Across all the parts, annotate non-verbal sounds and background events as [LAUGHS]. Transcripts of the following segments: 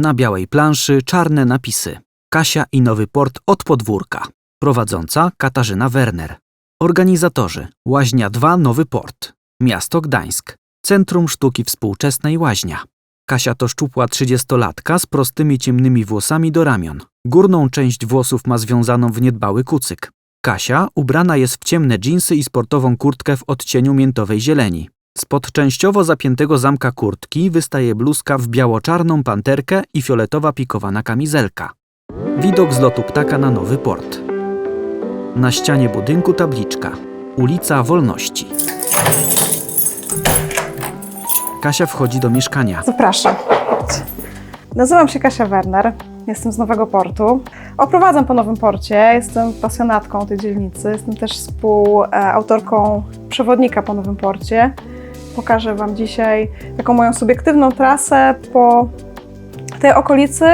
Na białej planszy czarne napisy. Kasia i Nowy Port od podwórka. Prowadząca Katarzyna Werner. Organizatorzy Łaźnia 2 Nowy Port. Miasto Gdańsk. Centrum Sztuki Współczesnej Łaźnia. Kasia to szczupła trzydziestolatka z prostymi ciemnymi włosami do ramion. Górną część włosów ma związaną w niedbały kucyk. Kasia ubrana jest w ciemne dżinsy i sportową kurtkę w odcieniu miętowej zieleni. Spod częściowo zapiętego zamka kurtki wystaje bluzka w biało-czarną panterkę i fioletowa pikowana kamizelka. Widok z lotu ptaka na Nowy Port. Na ścianie budynku tabliczka. Ulica Wolności. Kasia wchodzi do mieszkania. Zapraszam. Nazywam się Kasia Werner, jestem z Nowego Portu. Oprowadzam po Nowym Porcie, jestem pasjonatką tej dzielnicy, jestem też współautorką przewodnika po Nowym Porcie. Pokażę Wam dzisiaj taką moją subiektywną trasę po tej okolicy,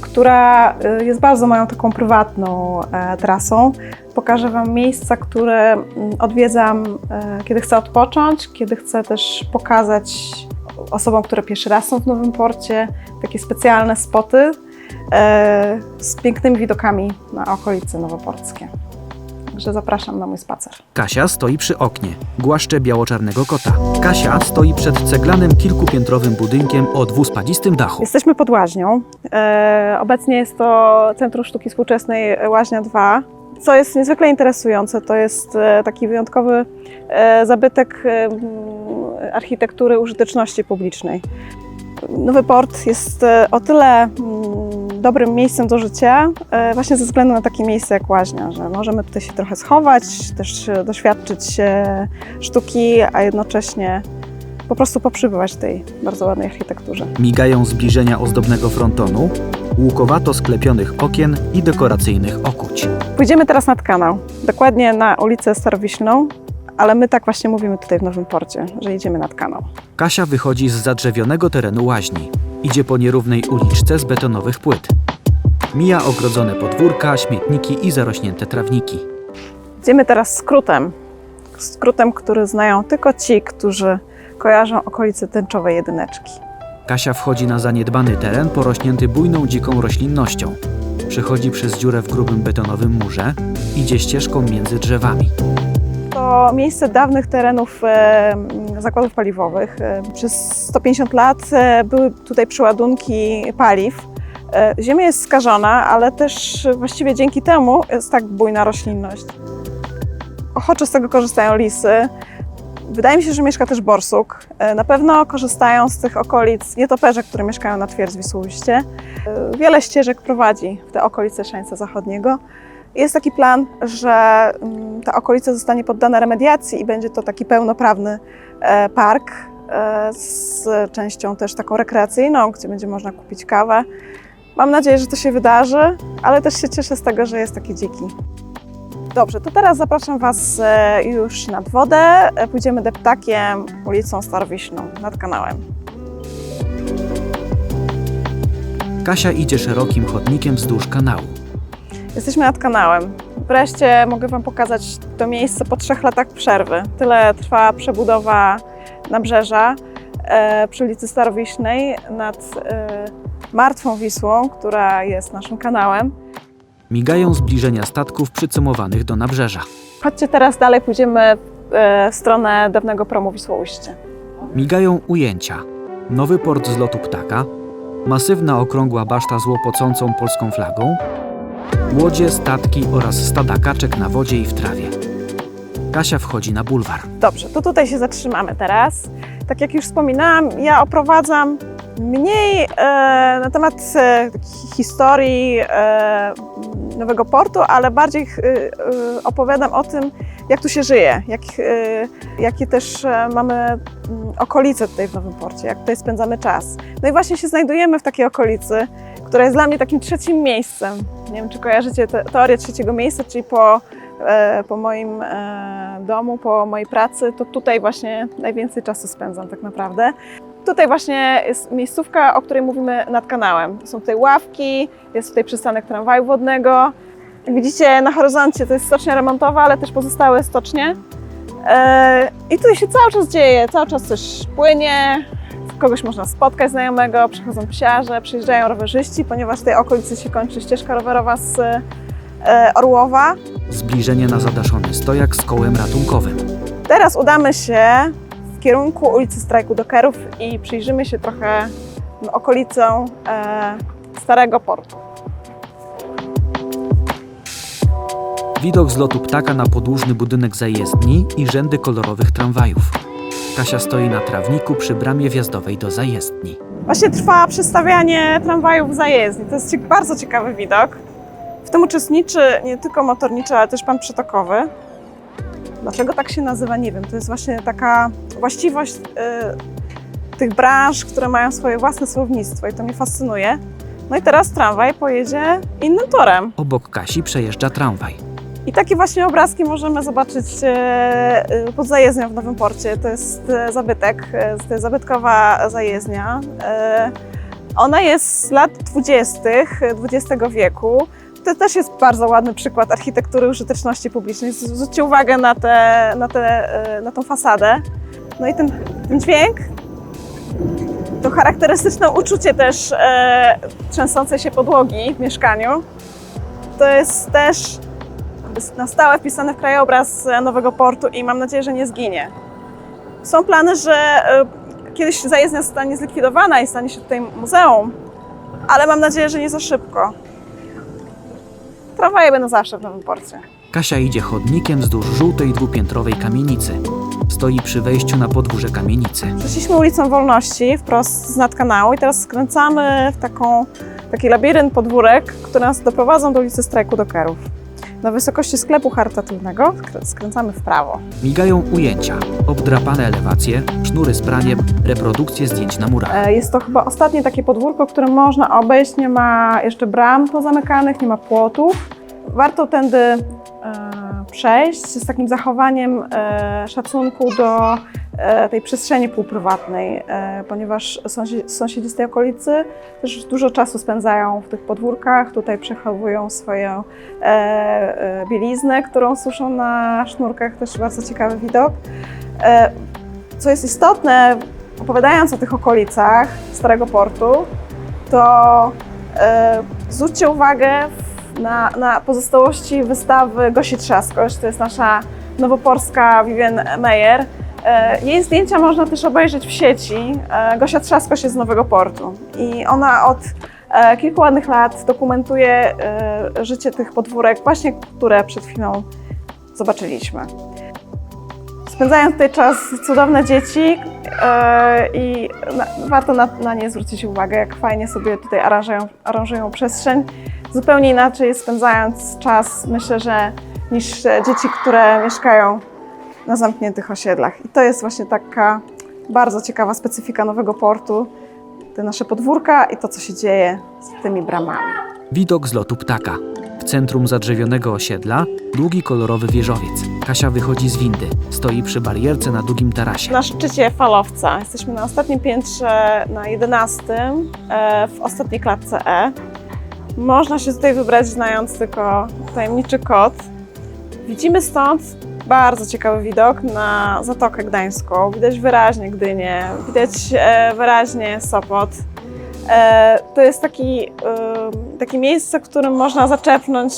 która y, jest bardzo moją taką prywatną e, trasą. Pokażę Wam miejsca, które mm, odwiedzam, e, kiedy chcę odpocząć, kiedy chcę też pokazać osobom, które pierwszy raz są w Nowym Porcie, takie specjalne spoty e, z pięknymi widokami na okolice nowoporckie. Także zapraszam na mój spacer. Kasia stoi przy oknie, głaszcze biało-czarnego kota. Kasia stoi przed ceglanym kilkupiętrowym budynkiem o dwuspadzistym dachu. Jesteśmy pod Łaźnią. E, obecnie jest to Centrum Sztuki Współczesnej Łaźnia 2. Co jest niezwykle interesujące, to jest e, taki wyjątkowy e, zabytek e, m, architektury użyteczności publicznej. Nowy Port jest e, o tyle mm, dobrym miejscem do życia, e, właśnie ze względu na takie miejsce jak Łaźnia, że możemy tutaj się trochę schować, też e, doświadczyć e, sztuki, a jednocześnie po prostu poprzybywać tej bardzo ładnej architekturze. Migają zbliżenia ozdobnego frontonu, łukowato sklepionych okien i dekoracyjnych okuć. Pójdziemy teraz nad kanał, dokładnie na ulicę Starowiślną, ale my tak właśnie mówimy tutaj w Nowym Porcie, że idziemy nad kanał. Kasia wychodzi z zadrzewionego terenu łaźni. Idzie po nierównej uliczce z betonowych płyt. Mija ogrodzone podwórka, śmietniki i zarośnięte trawniki. Idziemy teraz skrótem, skrótem, który znają tylko ci, którzy kojarzą okolice tęczowej jedyneczki. Kasia wchodzi na zaniedbany teren porośnięty bujną dziką roślinnością. Przechodzi przez dziurę w grubym betonowym murze, idzie ścieżką między drzewami. To miejsce dawnych terenów e, zakładów paliwowych. E, przez 150 lat e, były tutaj przeładunki paliw. E, ziemia jest skażona, ale też właściwie dzięki temu jest tak bujna roślinność. Ochoczo z tego korzystają lisy. Wydaje mi się, że mieszka też borsuk. Na pewno korzystają z tych okolic nietoperze, które mieszkają na twierdzy Wisłoujście. E, Wiele ścieżek prowadzi w te okolice Szańca Zachodniego. Jest taki plan, że mm, ta okolica zostanie poddana remediacji i będzie to taki pełnoprawny e, park e, z częścią też taką rekreacyjną, gdzie będzie można kupić kawę. Mam nadzieję, że to się wydarzy, ale też się cieszę z tego, że jest taki dziki. Dobrze, to teraz zapraszam Was e, już nad wodę. Pójdziemy deptakiem ulicą Starowiślną nad kanałem. Kasia idzie szerokim chodnikiem wzdłuż kanału. Jesteśmy nad kanałem. Wreszcie mogę Wam pokazać to miejsce po trzech latach przerwy. Tyle trwa przebudowa nabrzeża e, przy ulicy Starowiśnej nad e, Martwą Wisłą, która jest naszym kanałem. Migają zbliżenia statków przycumowanych do nabrzeża. Chodźcie teraz dalej, pójdziemy e, w stronę dawnego promu Wisłoujście. Migają ujęcia. Nowy port z lotu ptaka, masywna okrągła baszta z łopocącą polską flagą, łodzie, statki oraz stada kaczek na wodzie i w trawie. Kasia wchodzi na bulwar. Dobrze, to tutaj się zatrzymamy teraz. Tak jak już wspominałam, ja oprowadzam mniej e, na temat e, historii e, Nowego Portu, ale bardziej e, e, opowiadam o tym, jak tu się żyje, jak, e, jakie też e, mamy mm, okolice tutaj w Nowym Porcie, jak tutaj spędzamy czas. No i właśnie się znajdujemy w takiej okolicy, która jest dla mnie takim trzecim miejscem. Nie wiem, czy kojarzycie te, teorię trzeciego miejsca, czyli po, e, po moim e, domu, po mojej pracy, to tutaj właśnie najwięcej czasu spędzam tak naprawdę. Tutaj właśnie jest miejscówka, o której mówimy nad kanałem. Są tutaj ławki, jest tutaj przystanek tramwaju wodnego. Jak widzicie na horyzoncie to jest stocznia remontowa, ale też pozostałe stocznie. E, I tutaj się cały czas dzieje, cały czas coś płynie, kogoś można spotkać znajomego, przychodzą psiarze, przyjeżdżają rowerzyści, ponieważ w tej okolicy się kończy ścieżka rowerowa z e, Orłowa. Zbliżenie na zadaszony stojak z kołem ratunkowym. Teraz udamy się w kierunku ulicy Strajku Dokerów i przyjrzymy się trochę okolicą e, Starego Portu. Widok z lotu ptaka na podłużny budynek zajezdni i rzędy kolorowych tramwajów. Kasia stoi na trawniku przy bramie wjazdowej do zajezdni. Właśnie trwa przestawianie tramwajów w zajezdni. To jest bardzo ciekawy widok. W tym uczestniczy nie tylko motorniczy, ale też pan przetokowy. Dlaczego tak się nazywa, nie wiem. To jest właśnie taka właściwość y, tych branż, które mają swoje własne słownictwo i to mnie fascynuje. No i teraz tramwaj pojedzie innym torem. Obok Kasi przejeżdża tramwaj. I takie właśnie obrazki możemy zobaczyć e, e, pod zajezdnią w Nowym Porcie. To jest e, zabytek, to jest zabytkowa zajezdnia. Ona jest z lat 20. XX wieku. To też jest bardzo ładny przykład architektury użyteczności publicznej. Zwróćcie uwagę na, te, na, te, na tą fasadę. No i ten, ten dźwięk, to charakterystyczne uczucie też e, trzęsącej się podłogi w mieszkaniu. To jest też na stałe wpisane w krajobraz e, Nowego Portu i mam nadzieję, że nie zginie. Są plany, że e, kiedyś zajezdnia zostanie zlikwidowana i stanie się tutaj muzeum, ale mam nadzieję, że nie za szybko. Tramwaje będą zawsze w Nowym Porcie. Kasia idzie chodnikiem wzdłuż żółtej dwupiętrowej kamienicy. Stoi przy wejściu na podwórze kamienicy. Przeszliśmy ulicą Wolności wprost z nad kanału i teraz skręcamy w taką, taki labirynt podwórek, które nas doprowadzą do ulicy Strajku Dokerów. Na wysokości sklepu charytatywnego skr- skręcamy w prawo. Migają ujęcia, obdrapane elewacje, sznury z praniem, reprodukcje zdjęć na murach. E, Jest to chyba ostatnie takie podwórko, które można obejść. Nie ma jeszcze bram pozamykanych, nie ma płotów. Warto tędy przejść z takim zachowaniem e, szacunku do e, tej przestrzeni półprywatnej, e, ponieważ sąsi- sąsiedzi z tej okolicy też dużo czasu spędzają w tych podwórkach. Tutaj przechowują swoją bieliznę, którą suszą na sznurkach. Też bardzo ciekawy widok. Co jest istotne, opowiadając o tych okolicach Starego Portu, to zwróćcie uwagę na, na pozostałości wystawy Gosi Trzaskość. To jest nasza nowoporska Vivienne Meyer. E, jej zdjęcia można też obejrzeć w sieci. E, Gosia Trzaskość jest z Nowego Portu i ona od e, kilku ładnych lat dokumentuje życie tych podwórek, właśnie które przed chwilą zobaczyliśmy. Spędzają tutaj czas cudowne dzieci e, i warto na, na nie zwrócić uwagę, jak fajnie sobie tutaj aranżują, aranżują przestrzeń. Zupełnie inaczej spędzając czas, myślę, że niż dzieci, które mieszkają na zamkniętych osiedlach. I to jest właśnie taka bardzo ciekawa specyfika Nowego Portu, te nasze podwórka i to, co się dzieje z tymi bramami. Widok z lotu ptaka. W centrum zadrzewionego osiedla długi kolorowy wieżowiec. Kasia wychodzi z windy. Stoi przy barierce na długim tarasie. Na szczycie falowca. Jesteśmy na ostatnim piętrze, na 11, e, w ostatniej klatce E. Można się tutaj wybrać, znając tylko tajemniczy kod. Widzimy stąd bardzo ciekawy widok na Zatokę Gdańską. Widać wyraźnie Gdynię, widać e, wyraźnie Sopot. E, to jest taki, takie miejsce, w którym można zaczepnąć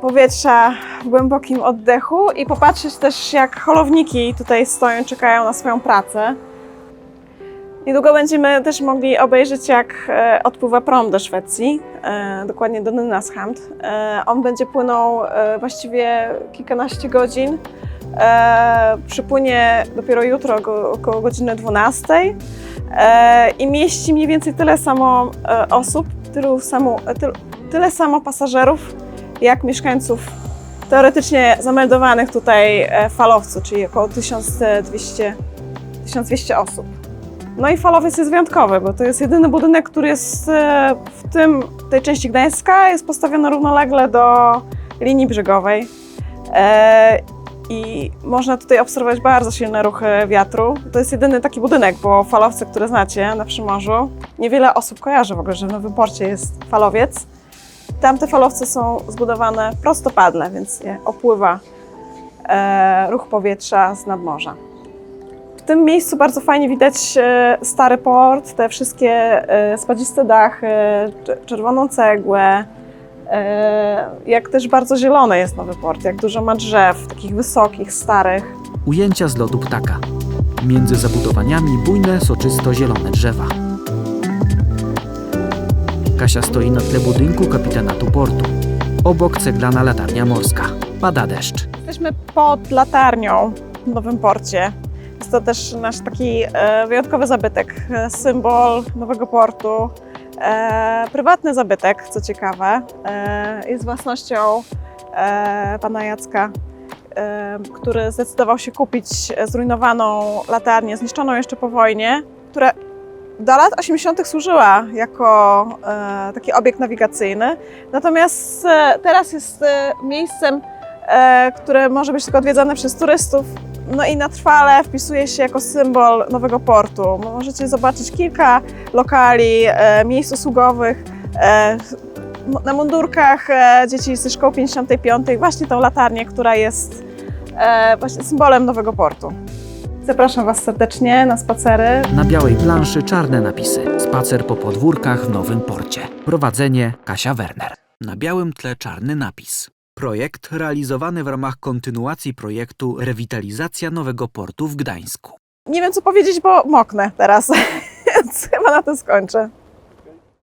powietrza w głębokim oddechu i popatrzeć też, jak holowniki tutaj stoją, czekają na swoją pracę. Niedługo będziemy też mogli obejrzeć, jak e, odpływa prom do Szwecji, e, dokładnie do Nynäshamn. E, on będzie płynął właściwie kilkanaście godzin. Przypłynie dopiero jutro około godziny 12 e, i mieści mniej więcej tyle samo osób, tylu, tyle samo pasażerów, jak mieszkańców teoretycznie zameldowanych tutaj e, w falowcu, czyli około 1200, 1200 osób. No i falowiec jest wyjątkowy, bo to jest jedyny budynek, który jest e, w tym, tej części Gdańska, jest postawiony równolegle do linii brzegowej. E, I można tutaj obserwować bardzo silne ruchy wiatru. To jest jedyny taki budynek, bo falowce, które znacie na Przymorzu, niewiele osób kojarzy w ogóle, że w Nowym Porcie jest falowiec. Tamte falowce są zbudowane prostopadle, więc opływa e, ruch powietrza z nadmorza. W tym miejscu bardzo fajnie widać e, stary port, te wszystkie e, spadziste dachy, cz- czerwoną cegłę. Jak też bardzo zielony jest nowy port, jak dużo ma drzew, takich wysokich, starych. Ujęcia z lotu ptaka. Między zabudowaniami bujne, soczysto-zielone drzewa. Kasia stoi na tle budynku kapitanatu portu. Obok ceglana latarnia morska. Pada deszcz. Jesteśmy pod latarnią w Nowym Porcie. Jest to też nasz taki e, wyjątkowy zabytek, e, symbol Nowego Portu. E, prywatny zabytek, co ciekawe, jest własnością pana Jacka, który zdecydował się kupić zrujnowaną latarnię, zniszczoną jeszcze po wojnie, która do lat 80. służyła jako e, taki obiekt nawigacyjny. Natomiast e, teraz jest e, miejscem e, które może być tylko odwiedzane przez turystów. No i na trwale wpisuje się jako symbol nowego portu. Możecie zobaczyć kilka lokali, e, miejsc usługowych. E, na mundurkach e, dzieci ze szkoły 55 właśnie tą latarnię, która jest e, właśnie symbolem nowego portu. Zapraszam Was serdecznie na spacery. Na białej planszy czarne napisy. Spacer po podwórkach w Nowym Porcie. Prowadzenie Kasia Werner. Na białym tle czarny napis. Projekt realizowany w ramach kontynuacji projektu Rewitalizacja Nowego Portu w Gdańsku. Nie wiem co powiedzieć, bo moknę teraz, [LAUGHS] więc chyba na to skończę.